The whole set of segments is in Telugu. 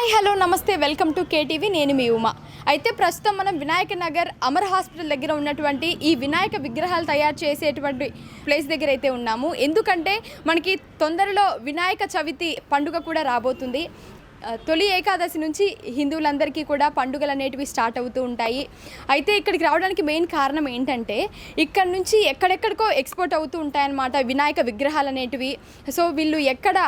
హాయ్ హలో నమస్తే వెల్కమ్ టు కేటీవీ. నేను మీ ఉమా. అయితే ప్రస్తుతం మనం వినాయక నగర్ అమర్ హాస్పిటల్ దగ్గర ఉన్నటువంటి ఈ వినాయక విగ్రహాలు తయారు చేసేటువంటి ప్లేస్ దగ్గర అయితే ఉన్నాము. ఎందుకంటే మనకి తొందరలో వినాయక చవితి పండుగ కూడా రాబోతుంది. తొలి ఏకాదశి నుంచి హిందువులందరికీ కూడా పండుగలు అనేటివి స్టార్ట్ అవుతూ ఉంటాయి. అయితే ఇక్కడికి రావడానికి మెయిన్ కారణం ఏంటంటే ఇక్కడ నుంచి ఎక్కడెక్కడికో ఎక్స్పోర్ట్ అవుతూ ఉంటాయన్నమాట వినాయక విగ్రహాలు అనేటివి. సో వీళ్ళు ఎక్కడ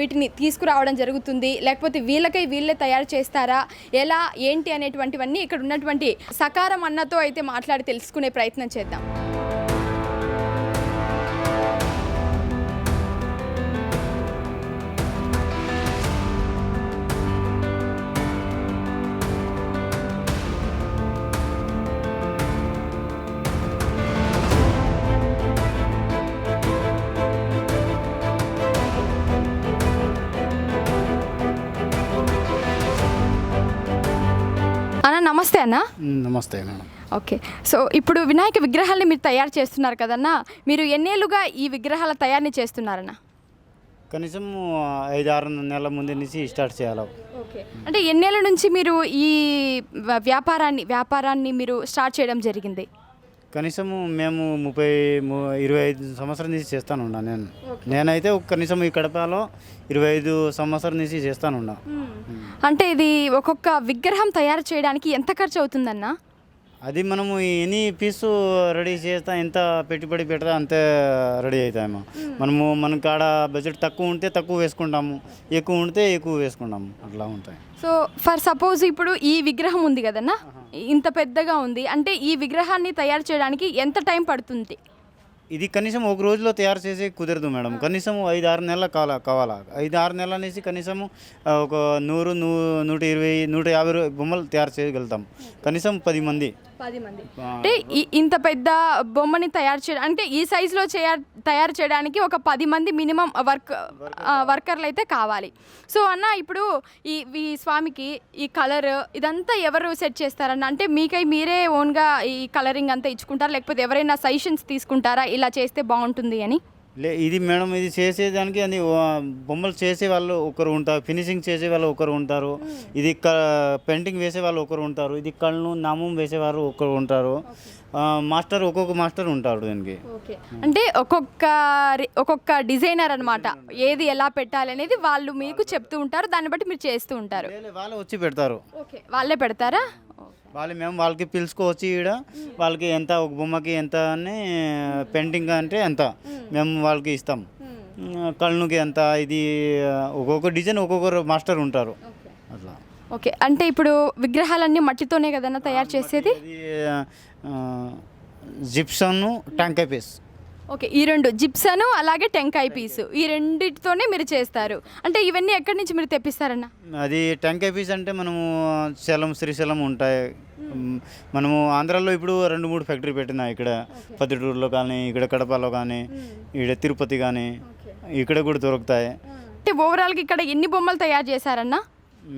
వీటిని తీసుకురావడం జరుగుతుంది? లేకపోతే వీళ్ళకై వీళ్ళే తయారు చేస్తారా? ఎలా? ఏంటి అనేటువంటివన్నీ ఇక్కడ ఉన్నటువంటి సకారం అన్నతో అయితే మాట్లాడి తెలుసుకునే ప్రయత్నం చేద్దాం. నమస్తే అన్న నమస్తే మేడం. ఓకే. సో ఇప్పుడు వినాయక విగ్రహాల్ని మీరు తయారు చేస్తున్నారు కదన్నా మీరు ఎన్నేళ్ళుగా ఈ విగ్రహాల తయారీని చేస్తున్నారన్న? కనీసం ఐదు ఆరు నెలల ముందు నుంచి స్టార్ట్ చేయాలి. ఓకే. అంటే ఎన్నేళ్ళ నుంచి మీరు ఈ వ్యాపారాన్ని వ్యాపారాన్ని మీరు స్టార్ట్ చేయడం జరిగింది? కనీసం మేము ముప్పై ఇరవై ఐదు సంవత్సరం నుంచి చేస్తాను ఉన్నా నేను నేనైతే కనీసం ఈ కడపలో ఇరవై ఐదు సంవత్సరం నుంచి చేస్తాను ఉన్నా అంటే ఇది ఒక్కొక్క విగ్రహం తయారు చేయడానికి ఎంత ఖర్చు అవుతుందన్న? అది మనము ఎన్ని పీసు రెడీ చేస్తా ఎంత పెట్టుబడి పెడతా అంతే రెడీ అవుతాము మనము మన కాడ బడ్జెట్ తక్కువ ఉంటే తక్కువ వేసుకుంటాము ఎక్కువ ఉంటే ఎక్కువ వేసుకుంటాము అట్లా ఉంటాయి. సో ఫర్ సపోజ్ ఇప్పుడు ఈ విగ్రహం ఉంది కదన్నా? ఇంత పెద్దగా ఉంది అంటే ఈ విగ్రహాన్ని తయారు చేయడానికి ఎంత టైం పడుతుంది? ఇది కనీసం ఒక రోజులో తయారు చేసి కుదరదు మేడం. కనీసం ఐదు ఆరు నెలల కాల కావాలా? ఐదు ఆరు నెలలు అనేసి కనీసం ఒక నూరు నూ నూట ఇరవై నూట యాభై బొమ్మలు తయారు చేయగలుగుతాం. కనీసం పది మంది. పది మంది. అంటే ఇంత పెద్ద బొమ్మని తయారు చేయడం అంటే ఈ సైజులో తయారు చేయడానికి ఒక పది మంది మినిమం వర్క్ వర్కర్లు అయితే కావాలి. సో అన్న ఇప్పుడు ఈ ఈ స్వామికి ఈ కలర్ ఇదంతా ఎవరు సెట్ చేస్తారన్న? అంటే మీకై మీరే ఓన్గా ఈ కలరింగ్ అంతా ఇచ్చుకుంటారా? లేకపోతే ఎవరైనా సజెషన్స్ తీసుకుంటారా? ఇలా చేస్తే బాగుంటుంది అని? లే ఇది మేడం ఇది చేసేదానికి ఆ, బొమ్మలు చేసే వాళ్ళు ఒకరు ఉంటారు ఫినిషింగ్ చేసే వాళ్ళు ఒకరు ఉంటారు ఇది క పెయింటింగ్ వేసే వాళ్ళు ఒకరు ఉంటారు ఇది కళ్ళు నామం వేసేవారు ఒకరు ఉంటారు మాస్టర్ ఒక్కొక్క మాస్టర్ ఉంటారు దీనికి. ఓకే అంటే ఒక్కొక్క ఒక్కొక్క డిజైనర్ అన్నమాట ఏది ఎలా పెట్టాలి అనేది వాళ్ళు మీకు చెప్తూ ఉంటారు దాన్ని బట్టి మీరు చేస్తూ ఉంటారు. వాళ్ళే వచ్చి పెడతారు. వాళ్ళే పెడతారా? వాళ్ళు మేము వాళ్ళకి పిలుచుకోవచ్చు ఈడ. వాళ్ళకి ఎంత ఒక బొమ్మకి ఎంత అని పెయింటింగ్ అంటే ఎంత. మేము వాళ్ళకి ఇస్తాం. కళ్ళుకి ఎంత ఇది ఒక్కొక్క డిజైన్ ఒక్కొక్కరు మాస్టర్ ఉంటారు. అట్లా. ఓకే. అంటే ఇప్పుడు విగ్రహాలన్నీ మట్టితోనే కదన్నా తయారు చేసేది? జిప్సన్ టంకాయ పీస్ ఓకే ఈ రెండు జిప్సను అలాగే టెంకాయ పీసు. ఈ రెండిటితోనే మీరు చేస్తారు. అంటే ఇవన్నీ ఎక్కడి నుంచి మీరు తెప్పిస్తారన్న? అది టెంకాయ పీస్ అంటే మనము శలం శ్రీశైలం ఉంటాయి. మనము ఆంధ్రాలో ఇప్పుడు రెండు మూడు ఫ్యాక్టరీ పెట్టినా ఇక్కడ. పత్తిటూరులో కానీ ఇక్కడ కడపలో కానీ ఇక్కడ తిరుపతి కానీ ఇక్కడ కూడా దొరుకుతాయి. అంటే ఓవరాల్గా ఇక్కడ ఎన్ని బొమ్మలు తయారు చేశారన్న?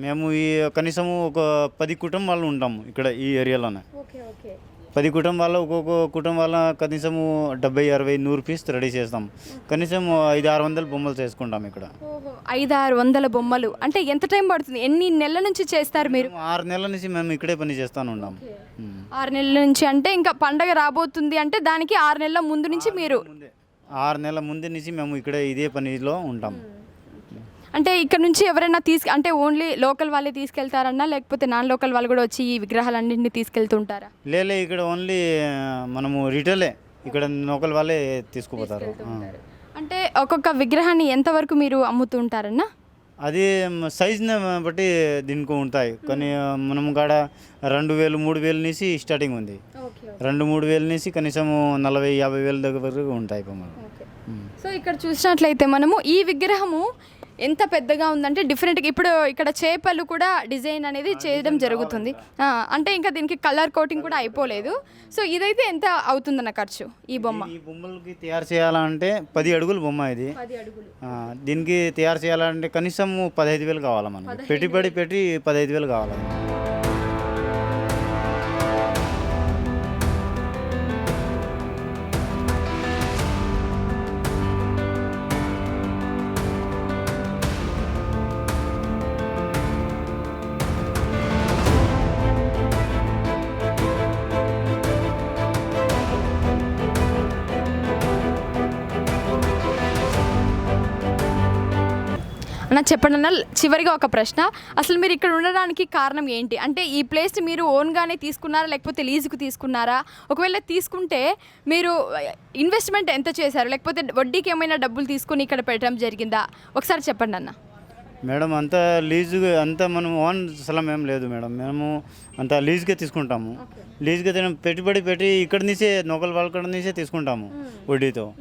మేము ఈ కనీసం ఒక పది కుటుంబాలు ఉంటాము ఇక్కడ ఈ ఏరియాలోనే. Okay okay. పది కుటుంబాల్లో ఒక్కొక్క కుటుంబాల కనీసము డెబ్బై అరవై నూరు పీస్ రెడీ చేస్తాం. కనీసం ఐదు ఆరు వందల బొమ్మలు చేసుకుంటాం ఇక్కడ. ఐదు ఆరు వందల బొమ్మలు. అంటే ఎంత టైం పడుతుంది? ఎన్ని నెలల నుంచి చేస్తారు మీరు? ఆరు నెలల నుంచి మేము ఇక్కడే పని చేస్తాను ఉన్నాం. ఆరు నెలల నుంచి అంటే ఇంకా పండగ రాబోతుంది అంటే దానికి ఆరు నెలల ముందు నుంచి మీరు ఆరు నెలల ముందు నుంచి మేము ఇక్కడే ఇదే పనిలో ఉంటాం. అంటే ఇక్కడ నుంచి ఎవరైనా తీసుకు అంటే ఓన్లీ లోకల్ వాళ్ళే తీసుకెళ్తారన్నా లేకపోతే నాన్ లోకల్ వాళ్ళు కూడా వచ్చి ఈ విగ్రహాలన్నింటినీ తీసుకెళ్తుంటారా? లేలే ఇక్కడ ఓన్లీ మనము రిటైలే ఇక్కడ లోకల్ వాళ్ళే తీసుకుపోతారు. అంటే ఒక్కొక్క విగ్రహాన్ని ఎంతవరకు మీరు అమ్ముతూ ఉంటారన్నా అది సైజ్ని బట్టి దీనికి ఉంటాయి. కానీ మనం కాడ రెండు వేలు మూడు వేలు నుంచి స్టార్టింగ్ ఉంది. రెండు మూడు వేలు నుంచి కనీసం నలభై యాభై వేల దగ్గర వరకు ఉంటాయి. సో ఇక్కడ చూసినట్లయితే మనము ఈ విగ్రహము ఎంత పెద్దగా ఉందంటే డిఫరెంట్గా ఇప్పుడు ఇక్కడ చేపలు కూడా డిజైన్ అనేది చేయడం జరుగుతుంది. అంటే ఇంకా దీనికి కలర్ కోటింగ్ కూడా అయిపోలేదు. సో ఇదైతే ఎంత అవుతుందన్న ఖర్చు ఈ బొమ్మ? ఈ బొమ్మలకి తయారు చేయాలంటే పది అడుగుల బొమ్మ ఇది. దీనికి తయారు చేయాలంటే కనీసం పదహైదు వేలు కావాలి మనకి పెట్టుబడి పెట్టి పదహైదు వేలు కావాలి అన్న చెప్పండి అన్న చివరిగా ఒక ప్రశ్న. అసలు మీరు ఇక్కడ ఉండడానికి కారణం ఏంటి? అంటే ఈ ప్లేస్ మీరు ఓన్గానే తీసుకున్నారా లేకపోతే లీజుకు తీసుకున్నారా? ఒకవేళ తీసుకుంటే మీరు ఇన్వెస్ట్మెంట్ ఎంత చేశారు? లేకపోతే వడ్డీకి ఏమైనా డబ్బులు తీసుకుని ఇక్కడ పెట్టడం జరిగిందా? ఒకసారి చెప్పండి అన్న. మేడం అంత లీజు అంత మనం ఓన్ స్థలం ఏం లేదు మేడం. మేము అంత లీజుకే తీసుకుంటాము. లీజుకే తిన- పెట్టుబడి పెట్టి ఇక్కడ నుంచే నొకల వాళ్ళ నుంచే తీసుకుంటాము వడ్డీతో.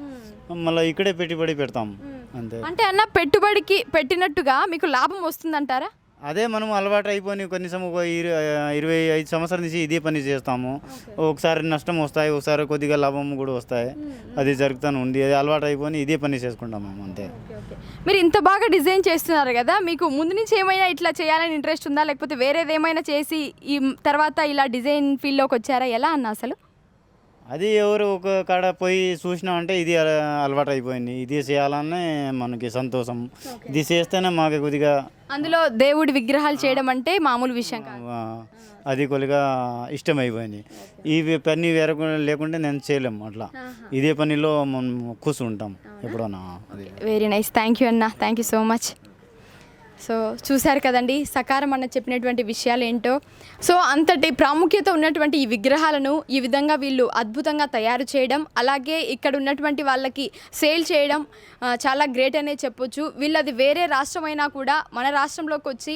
మళ్ళీ ఇక్కడే పెట్టుబడి పెడతాము. అంతే. అంటే అన్న పెట్టుబడికి పెట్టినట్టుగా మీకు లాభం వస్తుందంటారా? అదే మనం అలవాటు అయిపోయి కనీసం ఒక ఇరు- ఇరవై ఐదు సంవత్సరాల నుంచి ఇదే పని చేస్తాము. ఒకసారి నష్టం వస్తాయి ఒకసారి కొద్దిగా లాభం కూడా వస్తాయి. అది జరుగుతూనే ఉంది. అది అలవాటు అయిపోయి ఇదే పని చేసుకుంటాము మేము అంతే. మీరు ఇంత బాగా డిజైన్ చేస్తున్నారు కదా మీకు ముందు నుంచి ఏమైనా ఇట్లా చేయాలని ఇంట్రెస్ట్ ఉందా? లేకపోతే వేరేది ఏమైనా చేసి ఈ తర్వాత ఇలా డిజైన్ ఫీల్డ్లోకి వచ్చారా? ఎలా అన్న అసలు? అది ఎవరు ఒక కాడ పోయి చూసినామంటే ఇది అల- అలవాటు అయిపోయింది ఇది చేయాలనే మనకి సంతోషం. ఇది చేస్తేనే మాకు కొద్దిగా అందులో దేవుడి విగ్రహాలు చేయడం అంటే మామూలు విషయం అది కొద్దిగా ఇష్టం అయిపోయింది ఈ పని వేరే లేకుంటే నేను చేయలేము అట్లా. ఇదే పనిలో మనం కూర్చుంటాం ఎప్పుడన్నా. వెరీ నైస్ థ్యాంక్ యూ అన్న. Thank you so much so చూశారు కదండి సకారం అన్న చెప్పినటువంటి విషయాలు ఏంటో సో అంతటి ప్రాముఖ్యత ఉన్నటువంటి ఈ విగ్రహాలను ఈ విధంగా వీళ్ళు అద్భుతంగా తయారు చేయడం అలాగే ఇక్కడ ఉన్నటువంటి వాళ్ళకి సేల్ చేయడం చాలా గ్రేట్ అనే చెప్పొచ్చు. వీళ్ళది వేరే రాష్ట్రమైనా కూడా మన రాష్ట్రంలోకి వచ్చి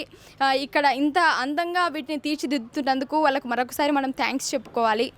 ఇక్కడ ఇంత అందంగా వీటిని తీర్చిదిద్దుతున్నందుకు వాళ్ళకు మరొకసారి మనం థ్యాంక్స్ చెప్పుకోవాలి.